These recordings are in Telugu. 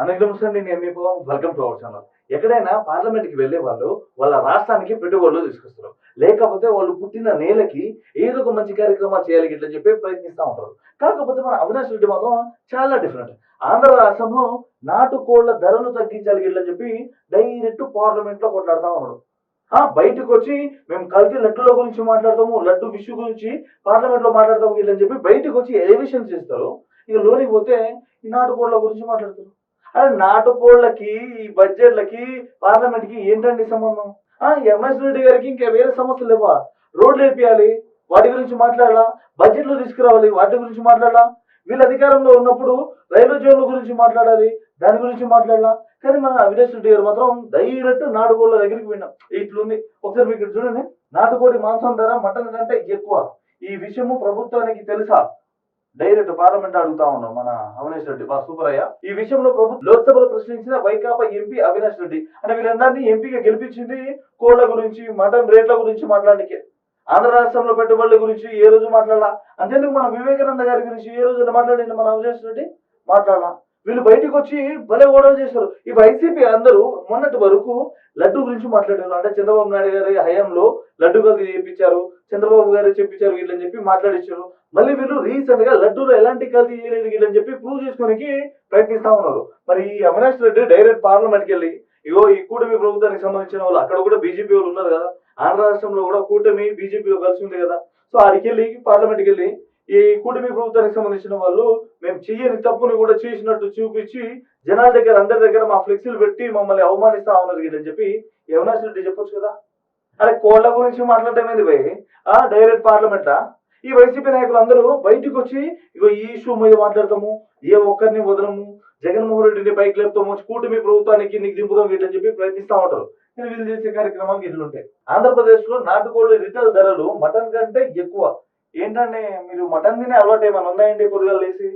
అందరికీ నేను ME Pawan welcome to our channel ఎక్కడైనా పార్లమెంట్కి వెళ్ళే వాళ్ళు వాళ్ళ రాష్ట్రానికి పెట్టుబడులు తీసుకొస్తారు. లేకపోతే వాళ్ళు పుట్టిన నేలకి ఏదో ఒక మంచి కార్యక్రమాలు చేయాలి ఇట్లా చెప్పి ప్రయత్నిస్తూ ఉంటారు. కాకపోతే మన అవినాష్ రెడ్డి మాత్రం చాలా డిఫరెంట్ ఆంధ్ర రాష్ట్రంలో నాటుకోళ్ళ ధరలు తగ్గించాలి ఇట్లా చెప్పి డైరెక్ట్ పార్లమెంట్లో కొట్లాడుతూ ఉన్నాడు. ఆ బయటకు వచ్చి మేము కల్తీ లడ్డుల గురించి మాట్లాడతాము లడ్డు విషు గురించి పార్లమెంట్లో మాట్లాడతాము ఇట్లని చెప్పి బయటకు వచ్చి ఎలివేషన్ చేస్తారు. ఇక లోనికి పోతే ఈ నాటుకోళ్ళ గురించి మాట్లాడతారు. అరే నాటుకోళ్ళకి ఈ బడ్జెట్లకి పార్లమెంట్కి ఏంటండి సంబంధం? ఎంఎస్ రెడ్డి గారికి ఇంకా వేరే సమస్యలు లేవా? రోడ్లు వేపియాలి వాటి గురించి మాట్లాడాలా? బడ్జెట్లు తీసుకురావాలి వాటి గురించి మాట్లాడాలా? వీళ్ళు అధికారంలో ఉన్నప్పుడు రైల్వే జోన్ల గురించి మాట్లాడాలి దాని గురించి మాట్లాడాలా? కానీ మన అవినాష్ రెడ్డి గారు మాత్రం డైరెక్ట్ నాటుకోళ్ళ దగ్గరికి పోయినాం. ఇట్లుంది. ఒకసారి మీకు చూడండి. నాటుకోడి మాంసం ధర మటన్ కంటే ఎక్కువ. ఈ విషయము ప్రభుత్వానికి తెలుసా? డైరెక్ట్ పార్లమెంట్ అడుగుతా ఉన్నాం మన అవినాష్ రెడ్డి. మా సూపర్ అయ్యా. ఈ విషయంలో ప్రభుత్వం లోక్సభలో ప్రశ్నించిన వైకాపా ఎంపీ అవినాష్ రెడ్డి. అంటే వీళ్ళందరినీ ఎంపీగా గెలిపించింది కోళ్ళ గురించి మటన్ రేట్ల గురించి మాట్లాడడానికి ఆంధ్ర రాష్ట్రంలో పెట్టుబడుల గురించి ఏ రోజు మాట్లాడాలా? అంతేందుకు మన వివేకానంద గారి గురించి ఏ రోజు మాట్లాడింది మన అవినాష్ రెడ్డి? మాట్లాడాలా. వీళ్ళు బయటకు వచ్చి భలే గొడవ చేశారు. ఈ వైసీపీ అందరూ మొన్నటి వరకు లడ్డు గురించి మాట్లాడారు. అంటే చంద్రబాబు నాయుడు గారి హయాంలో లడ్డు కలిసి చేయించారు చంద్రబాబు గారు చెప్పించారు వీళ్ళని చెప్పి మాట్లాడించారు మళ్ళీ వీళ్ళు రీసెంట్గా లడ్డూలో ఎలాంటి కల్తీ చేయలేదు వీళ్ళని చెప్పి ప్రూవ్ చేసుకోనికి ప్రయత్నిస్తా ఉన్నారు. మరి ఈ అవినాష్ రెడ్డి డైరెక్ట్ పార్లమెంట్కి వెళ్ళి ఇగో ఈ కూటమి ప్రభుత్వానికి సంబంధించిన వాళ్ళు అక్కడ కూడా బీజేపీ వాళ్ళు ఉన్నారు కదా. ఆంధ్ర రాష్ట్రంలో కూడా కూటమి బీజేపీలో కలిసి ఉంది కదా. సో ఆడికి వెళ్ళి పార్లమెంట్కి వెళ్ళి ఈ కూటమి ప్రభుత్వానికి సంబంధించిన వాళ్ళు మేము చెయ్యని తప్పుని కూడా చేసినట్టు చూపించి జనాల దగ్గర అందరి దగ్గర మా ఫ్లెక్సీలు పెట్టి మమ్మల్ని అవమానిస్తా ఉన్నారు వీళ్ళని చెప్పి ఈ అవినాష్ రెడ్డి చెప్పొచ్చు కదా? అరే కోళ్ళ గురించి మాట్లాడటం ఏంది భయ్? ఆ డైరెక్ట్ పార్లమెంట్? ఈ వైసీపీ నాయకులు అందరూ బయటకు వచ్చి ఇగో ఈ ఇష్యూ మీద మాట్లాడతాము ఏ ఒక్కరిని వదలము జగన్మోహన్ రెడ్డిని పైకి లేపుతాము కూటమి ప్రభుత్వానికి నీకు దింపుదాం వీటని చెప్పి ప్రయత్నిస్తా ఉంటారు. కానీ వీళ్ళు చేసే కార్యక్రమాలు ఇట్లుంటాయి ఆంధ్రప్రదేశ్లో నాటుకోళ్ళ రిటైల్ ధరలు మటన్ కంటే ఎక్కువ. ఏంటంటే మీరు మటన్ తినే అలవాటు ఏమైనా ఉన్నాయండి పొద్దుగా లేచి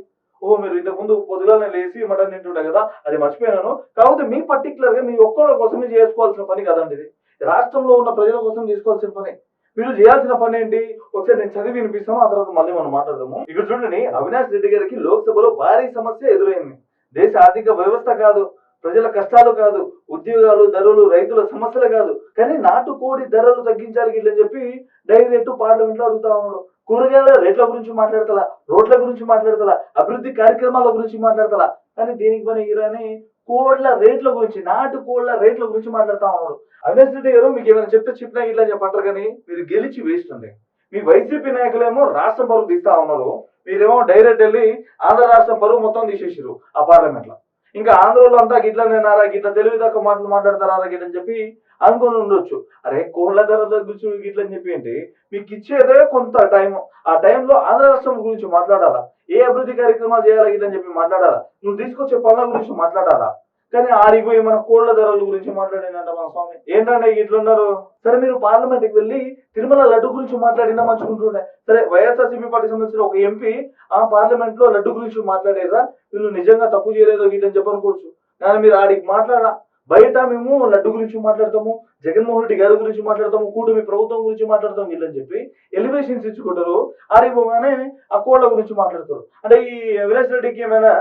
ఓ మీరు ఇంతకు ముందు పొద్దుగానే లేచి మటన్ తింటుండే కదా అది మర్చిపోయినాను. కాకపోతే మీ పర్టికులర్గా మీ ఒక్కళ్ళ కోసమే చేసుకోవాల్సిన పని కదండి ఇది. రాష్ట్రంలో ఉన్న ప్రజల కోసం చేసుకోవాల్సిన పని. మీరు చేయాల్సిన పని ఏంటి? ఒకసారి నేను చదివి వినిపిస్తాను ఆ తర్వాత మళ్ళీ మనం మాట్లాడదాము. ఇక్కడ చూడండి అవినాష్ రెడ్డి గారికి లోక్సభలో భారీ సమస్య ఎదురైంది. దేశ ఆర్థిక వ్యవస్థ కాదు ప్రజల కష్టాలు కాదు ఉద్యోగాలు ధరలు రైతుల సమస్యలు కాదు. కానీ నాటుకోడి ధరలు తగ్గించాలి ఇట్లని చెప్పి డైరెక్ట్ పార్లమెంట్లో అడుగుతా ఉన్నాడు. కూరగాయల రేట్ల గురించి మాట్లాడతలా రోడ్ల గురించి మాట్లాడతలా అభివృద్ధి కార్యక్రమాల గురించి మాట్లాడతలా. కానీ దీనికి పని ఇరాని కోడ్ల రేట్ల గురించి నాటు కోళ్ళ రేట్ల గురించి మాట్లాడుతా ఉన్నాడు. అవినాష్ రెడ్డి గారు మీకు ఏమైనా చెప్తే చెప్పినా ఇట్లా చెప్పంటారు కానీ మీరు గెలిచి వేస్ట్ ఉంది. మీ వైసీపీ నాయకులేమో రాష్ట్రం పరువు తీస్తా ఉన్నారు. మీరేమో డైరెక్ట్ వెళ్ళి ఆంధ్ర రాష్ట్రం పరువు మొత్తం తీసేసారు ఆ పార్లమెంట్లో ఇంకా ఆంధ్రలో అంతా గిట్లనేనారా గిట్ల తెలివి తక్కువ మాటలు మాట్లాడతారా గిట్ల అని చెప్పి అనుకుని ఉండొచ్చు. అరే కోళ్ళ ధరల గురించి గిట్ల అని చెప్పి ఏంటి? మీకు ఇచ్చేదే కొంత టైం ఆ టైంలో ఆంధ్ర రాష్ట్రం గురించి మాట్లాడాలా? ఏ అభివృద్ధి కార్యక్రమాలు చేయాలి గిట్ల అని చెప్పి మాట్లాడాలా? నువ్వు తీసుకొచ్చే పనుల గురించి మాట్లాడాలా? కానీ ఆడిపోయి మన కోళ్ళ ధరల గురించి మాట్లాడినంట మన స్వామి. ఏంటంటే ఇట్లున్నారు? సరే మీరు పార్లమెంట్కి వెళ్ళి తిరుమల లడ్డు గురించి మాట్లాడినా మంచుకుంటుండే సరే వైఎస్ఆర్సీపీ పార్టీ సంబంధించిన ఒక ఎంపీ ఆ పార్లమెంట్లో లడ్డు గురించి మాట్లాడేరా? వీళ్ళు నిజంగా తప్పు చేయలేదో వీళ్ళని చెప్పనుకోవచ్చు. కానీ మీరు ఆడికి మాట్లాడా. బయట మేము లడ్డు గురించి మాట్లాడతాము జగన్మోహన్ రెడ్డి గారి గురించి మాట్లాడతాము కూటమి ప్రభుత్వం గురించి మాట్లాడతాం వీళ్ళని చెప్పి ఎలివేషన్స్ ఇచ్చుకుంటారు. ఆడిపోగానే ఆ కోళ్ళ గురించి మాట్లాడతారు. అంటే ఈ అవినాష్ రెడ్డికి ఏమైనా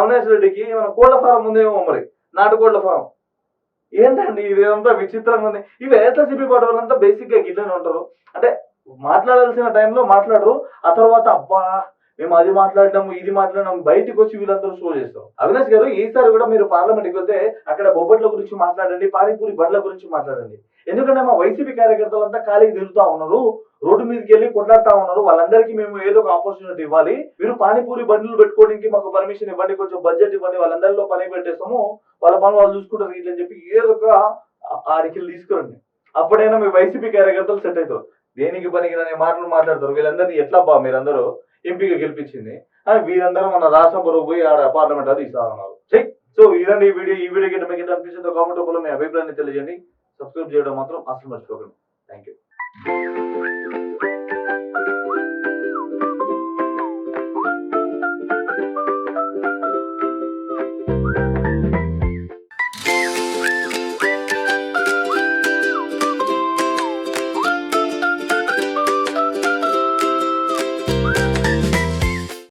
అవినాష్ రెడ్డికి ఏమైనా కోళ్ళ ఫారం ఉందేమో మరి? నాటుకోళ్ళ ఫామ్. ఏంటండి ఇదంతా విచిత్రంగా ఉంది. ఈ వైఎస్ఆర్సీపీ పార్టీ వాళ్ళంతా బేసిక్గా గిట్లనే ఉంటారు. అంటే మాట్లాడాల్సిన టైంలో మాట్లాడరు. ఆ తర్వాత అబ్బా మేము అది మాట్లాడినాము ఇది మాట్లాడినాము బయటికి వచ్చి వీళ్ళందరూ షో చేస్తాం అవినాష్ గారు ఈసారి కూడా మీరు పార్లమెంట్కి వెళ్తే అక్కడ బొబ్బట్ల గురించి మాట్లాడండి పానీపూరి బండ్ల గురించి మాట్లాడండి. ఎందుకంటే మా వైసీపీ కార్యకర్తలంతా ఖాళీకి తిరుగుతూ ఉన్నారు. రోడ్డు మీదకి వెళ్ళి కొట్లాడుతా ఉన్నారు. వాళ్ళందరికీ మేము ఏదో ఒక ఆపర్చునిటీ ఇవ్వాలి. మీరు పానీపూరి బండ్లు పెట్టుకోవడానికి మాకు పర్మిషన్ ఇవ్వండి. కొంచెం బడ్జెట్ ఇవ్వండి. వాళ్ళందరిలో పని పెట్టేస్తాము. వాళ్ళ పనులు వాళ్ళు చూసుకుంటారు. ఇట్లని చెప్పి ఏదో ఒక ఆడికి తీసుకురండి. అప్పుడైనా మీ వైసీపీ కార్యకర్తలు సెట్ అవుతారు. దేనికి పనికిరాని మాటలు మాట్లాడతారు. వీళ్ళందరినీ ఎట్లా బా మీరందరూ ఎంపీగా గెలిపించింది? అని వీరందరూ మన రాష్ట్రం బరువు పోయి ఆడ పార్లమెంట్ అది ఇస్తాన్నారు చెక్ సో ఇదండి ఈ వీడియో. ఈ వీడియో కింద మీకు ఎట్లా అనిపిస్తుందో కామెంట్ రూపంలో మీ అభిప్రాయాన్ని తెలియజేయండి. సబ్స్క్రైబ్ చేయడం మాత్రం అసలు మర్చిపోకండి. Thank you